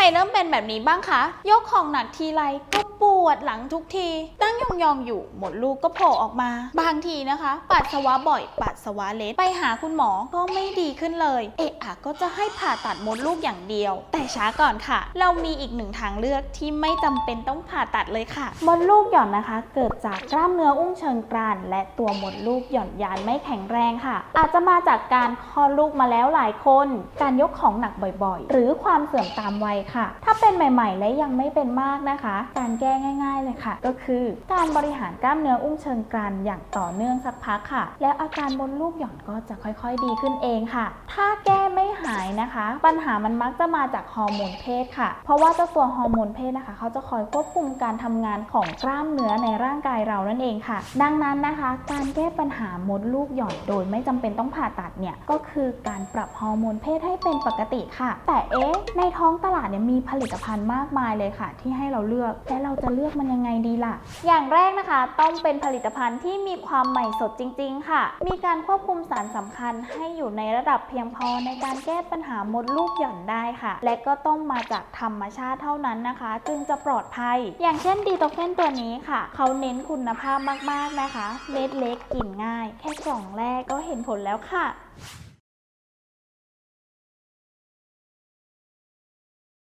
รเริ่มเป็นแบบนี้บ้างคะ ยกของหนักทีไรก็ปวดหลังทุกที ตั้งยองๆอยู่หมดลูกก็โผล่ออกมา บางทีนะคะ ปัสสาวะบ่อย ปัสสาวะเล็ดไปหาคุณหมอก็ไม่ดีขึ้นเลย เอะอะก็จะให้ผ่าตัดมดลูกอย่างเดียว แต่ช้าก่อนค่ะ เรามีอีกหนึ่งทางเลือกที่ไม่จำเป็นต้องผ่าตัดเลยค่ะ มดลูกหย่อนนะคะ เกิดจากกล้ามเนื้ออุ้งเชิงกราน และตัวมดลูกหย่อนยานไม่แข็งแรงค่ะ อาจจะมาจากการคลอดลูกมาแล้วหลายคน การยกของหนักบ่อยๆ หรือความเสื่อมตามวัยค่ะ ถ้าเป็นใหม่ ๆ และยังไม่เป็นมากนะคะ การแก้ง่าย ๆ เลยค่ะ ก็คือการบริหารกล้ามเนื้ออุ้งเชิงกรานอย่างต่อเนื่องสักพักค่ะ แล้วอาการมดลูกหย่อนก็จะค่อยๆ ดีขึ้นเองค่ะ ถ้าแก้ไม่หายนะคะ ปัญหามันมักจะมาจากฮอร์โมนเพศค่ะ เพราะว่าเจ้าตัวฮอร์โมนเพศนะคะ เขาจะคอยควบคุมการทำงานของกล้ามเนื้อในร่างกายเรานั่นเองค่ะ ดังนั้นนะคะ การแก้ปัญหามดลูกหย่อนโดยไม่จำเป็นต้องผ่าตัดเนี่ยก็คือการปรับฮอร์โมนเพศให้เป็นปกติค่ะ แต่เอ๊ะในท้องตลาดเนี่ยมีผลิตภัณฑ์มากมายเลยค่ะ ที่ให้เราเลือกและเราจะเลือกมันยังไงดีล่ะ อย่างแรกนะคะ ต้องเป็นผลิตภัณฑ์ที่มีความใหม่สดจริง ๆ ค่ะ มีการควบคุมสารสำคัญให้อยู่ในระดับเพียงพอในการแก้ปัญหามดลูกหย่อนได้ค่ะ และก็ต้องมาจากธรรมชาติเท่านั้นนะคะ จึงจะปลอดภัย อย่างเช่นดีโตเฟนตัวนี้ค่ะ เขาเน้นคุณภาพมากๆนะคะ เม็ดเล็กกลิ่นง่าย แค่กล่องแรกก็เห็นผลแล้วค่ะ